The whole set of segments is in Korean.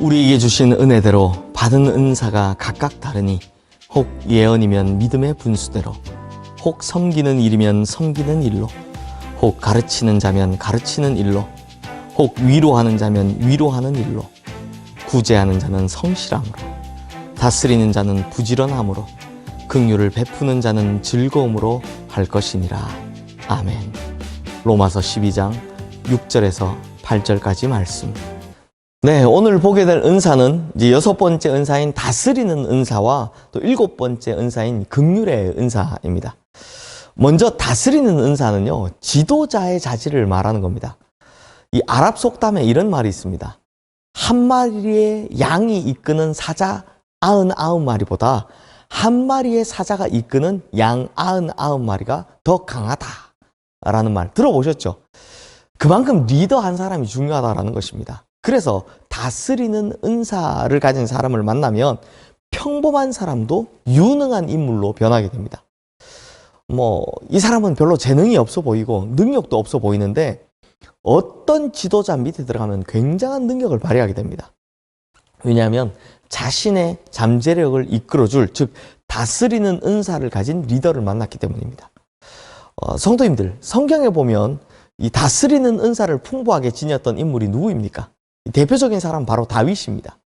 우리에게 주신 은혜대로 받은 은사가 각각 다르니 혹 예언이면 믿음의 분수대로 혹 섬기는 일이면 섬기는 일로 혹 가르치는 자면 가르치는 일로 혹 위로하는 자면 위로하는 일로 구제하는 자는 성실함으로 다스리는 자는 부지런함으로 긍휼을 베푸는 자는 즐거움으로 할 것이니라. 아멘. 로마서 12장 6절에서 8절까지 말씀 네, 오늘 보게 될 은사는 이제 여섯 번째 은사인 다스리는 은사와 또 일곱 번째 은사인 긍휼의 은사입니다. 먼저 다스리는 은사는요, 지도자의 자질을 말하는 겁니다. 이 아랍 속담에 이런 말이 있습니다. 한 마리의 양이 이끄는 사자 아흔 아홉 마리보다 한 마리의 사자가 이끄는 양 아흔 아홉 마리가 더 강하다라는 말 들어보셨죠? 그만큼 리더 한 사람이 중요하다라는 것입니다. 그래서 다스리는 은사를 가진 사람을 만나면 평범한 사람도 유능한 인물로 변하게 됩니다. 뭐, 이 사람은 별로 재능이 없어 보이고 능력도 없어 보이는데 어떤 지도자 밑에 들어가면 굉장한 능력을 발휘하게 됩니다. 왜냐하면 자신의 잠재력을 이끌어줄, 즉, 다스리는 은사를 가진 리더를 만났기 때문입니다. 어, 성도님들, 성경에 보면 이 다스리는 은사를 풍부하게 지녔던 인물이 누구입니까? 대표적인 사람 바로 다윗입니다.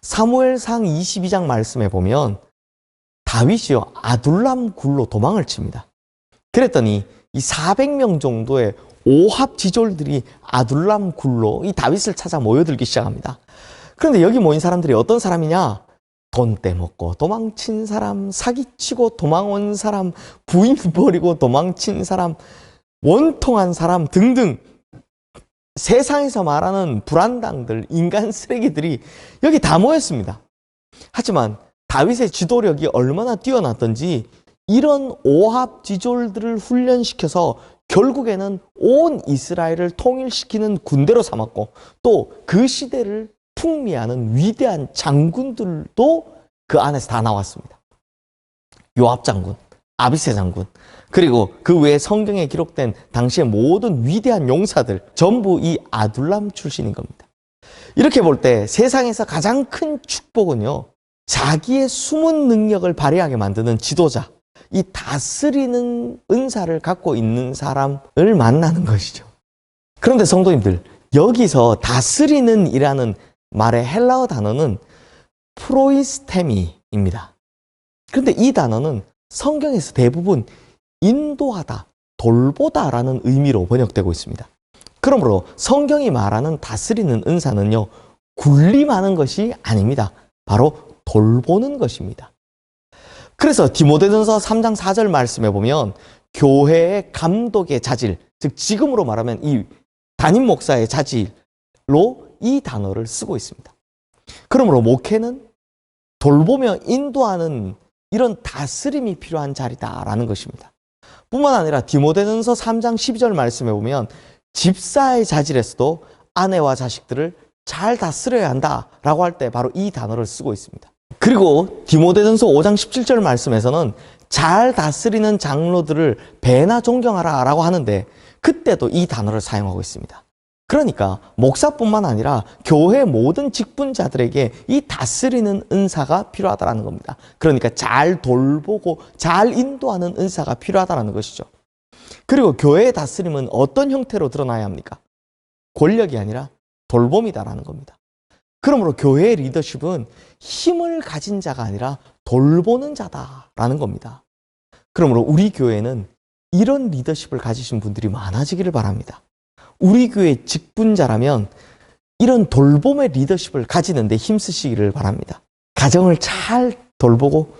사무엘상 22장 말씀에 보면 다윗이요 아둘람 굴로 도망을 칩니다. 그랬더니 이 400명 정도의 오합 지졸들이 아둘람 굴로 이 다윗을 찾아 모여들기 시작합니다. 그런데 여기 모인 사람들이 어떤 사람이냐? 돈 떼먹고 도망친 사람, 사기치고 도망온 사람, 부인 버리고 도망친 사람, 원통한 사람 등등 세상에서 말하는 불안당들, 인간 쓰레기들이 여기 다 모였습니다. 하지만 다윗의 지도력이 얼마나 뛰어났던지 이런 오합 지졸들을 훈련시켜서 결국에는 온 이스라엘을 통일시키는 군대로 삼았고 또 그 시대를 풍미하는 위대한 장군들도 그 안에서 다 나왔습니다. 요압 장군, 아비세 장군, 그리고 그 외에 성경에 기록된 당시의 모든 위대한 용사들 전부 이 아둘람 출신인 겁니다. 이렇게 볼 때 세상에서 가장 큰 축복은요. 자기의 숨은 능력을 발휘하게 만드는 지도자, 이 다스리는 은사를 갖고 있는 사람을 만나는 것이죠. 그런데 성도님들, 여기서 다스리는 이라는 말의 헬라어 단어는 프로이스테미입니다. 그런데 이 단어는 성경에서 대부분 인도하다, 돌보다라는 의미로 번역되고 있습니다. 그러므로 성경이 말하는 다스리는 은사는요, 군림하는 것이 아닙니다. 바로 돌보는 것입니다. 그래서 디모데전서 3장 4절 말씀에 보면 교회의 감독의 자질, 즉 지금으로 말하면 이 담임 목사의 자질로 이 단어를 쓰고 있습니다. 그러므로 목회는 돌보며 인도하는 이런 다스림이 필요한 자리다라는 것입니다. 뿐만 아니라 디모데전서 3장 12절 말씀에 보면 집사의 자질에서도 아내와 자식들을 잘 다스려야 한다라고 할 때 바로 이 단어를 쓰고 있습니다. 그리고 디모데전서 5장 17절 말씀에서는 잘 다스리는 장로들을 배나 존경하라라고 하는데 그때도 이 단어를 사용하고 있습니다. 그러니까 목사뿐만 아니라 교회 모든 직분자들에게 이 다스리는 은사가 필요하다라는 겁니다. 그러니까 잘 돌보고 잘 인도하는 은사가 필요하다라는 것이죠. 그리고 교회의 다스림은 어떤 형태로 드러나야 합니까? 권력이 아니라 돌봄이다라는 겁니다. 그러므로 교회의 리더십은 힘을 가진 자가 아니라 돌보는 자다라는 겁니다. 그러므로 우리 교회는 이런 리더십을 가지신 분들이 많아지기를 바랍니다. 우리 교회 직분자라면 이런 돌봄의 리더십을 가지는데 힘쓰시기를 바랍니다. 가정을 잘 돌보고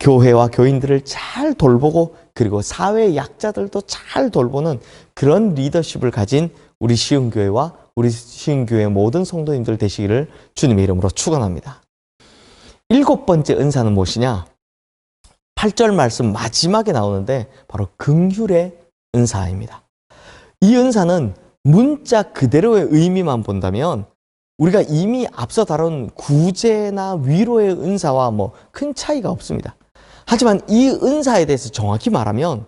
교회와 교인들을 잘 돌보고 그리고 사회 약자들도 잘 돌보는 그런 리더십을 가진 우리 시흥교회와 우리 시흥교회 모든 성도님들 되시기를 주님의 이름으로 축원합니다. 일곱 번째 은사는 무엇이냐? 8절 말씀 마지막에 나오는데 바로 긍휼의 은사입니다. 이 은사는 문자 그대로의 의미만 본다면 우리가 이미 앞서 다룬 구제나 위로의 은사와 뭐 큰 차이가 없습니다. 하지만 이 은사에 대해서 정확히 말하면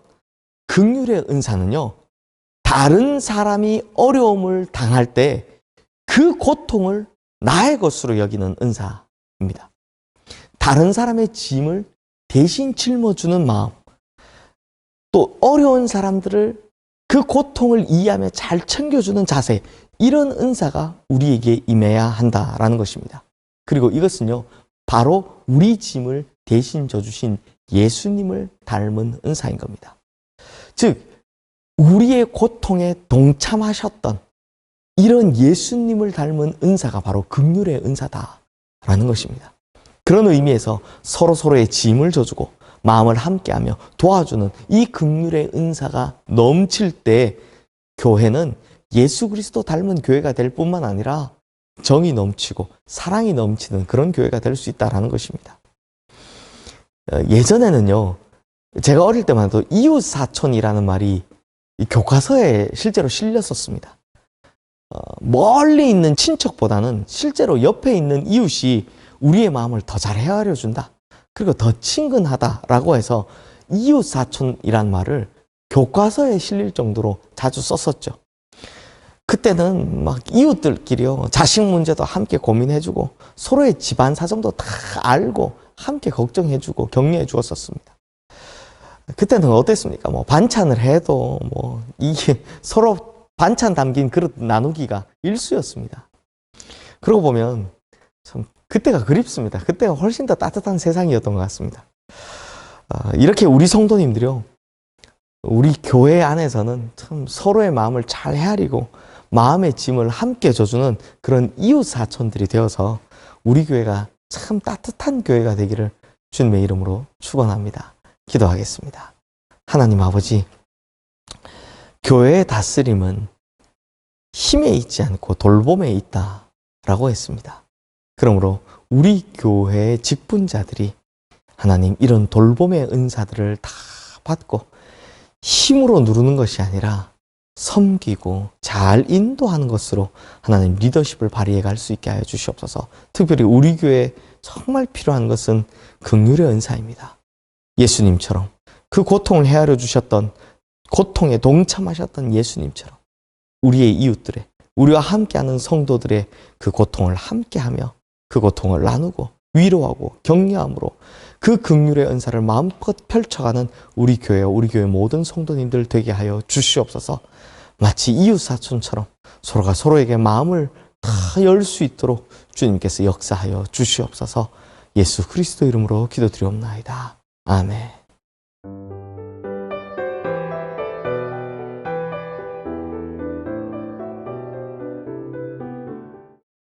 긍휼의 은사는요. 다른 사람이 어려움을 당할 때 그 고통을 나의 것으로 여기는 은사입니다. 다른 사람의 짐을 대신 짊어주는 마음, 또 어려운 사람들을 그 고통을 이해하며 잘 챙겨주는 자세, 이런 은사가 우리에게 임해야 한다라는 것입니다. 그리고 이것은요, 바로 우리 짐을 대신 져주신 예수님을 닮은 은사인 겁니다. 즉, 우리의 고통에 동참하셨던 이런 예수님을 닮은 은사가 바로 극률의 은사다라는 것입니다. 그런 의미에서 서로 서로의 짐을 져주고 마음을 함께하며 도와주는 이 극률의 은사가 넘칠 때 교회는 예수 그리스도 닮은 교회가 될 뿐만 아니라 정이 넘치고 사랑이 넘치는 그런 교회가 될 수 있다라는 것입니다. 어, 예전에는요, 제가 어릴 때만 해도 이웃 사촌이라는 말이 이 교과서에 실제로 실렸었습니다. 어, 멀리 있는 친척보다는 실제로 옆에 있는 이웃이 우리의 마음을 더 잘 헤아려 준다. 그리고 더 친근하다라고 해서 이웃 사촌이란 말을 교과서에 실릴 정도로 자주 썼었죠. 그때는 막 이웃들끼리요 자식 문제도 함께 고민해주고 서로의 집안 사정도 다 알고 함께 걱정해주고 격려해 주었었습니다. 그때는 어땠습니까? 뭐 반찬을 해도 뭐 이게 서로 반찬 담긴 그릇 나누기가 일수였습니다. 그러고 보면 참 그때가 그립습니다. 그때가 훨씬 더 따뜻한 세상이었던 것 같습니다. 아, 이렇게 우리 성도님들이요, 우리 교회 안에서는 참 서로의 마음을 잘 헤아리고 마음의 짐을 함께 져주는 그런 이웃 사촌들이 되어서 우리 교회가 참 따뜻한 교회가 되기를 주님의 이름으로 축원합니다. 기도하겠습니다. 하나님 아버지, 교회의 다스림은 힘에 있지 않고 돌봄에 있다라고 했습니다. 그러므로 우리 교회의 직분자들이 하나님 이런 돌봄의 은사들을 다 받고 힘으로 누르는 것이 아니라 섬기고 잘 인도하는 것으로 하나님 리더십을 발휘해 갈 수 있게 하여 주시옵소서. 특별히 우리 교회에 정말 필요한 것은 긍휼의 은사입니다. 예수님처럼 그 고통을 헤아려 주셨던 고통에 동참하셨던 예수님처럼 우리의 이웃들의 우리와 함께하는 성도들의 그 고통을 함께하며 그 고통을 나누고 위로하고 격려함으로 그 긍휼의 은사를 마음껏 펼쳐가는 우리 교회 우리 교회 모든 성도님들 되게 하여 주시옵소서. 마치 이웃 사촌처럼 서로가 서로에게 마음을 다 열 수 있도록 주님께서 역사하여 주시옵소서. 예수 그리스도 이름으로 기도드리옵나이다. 아멘.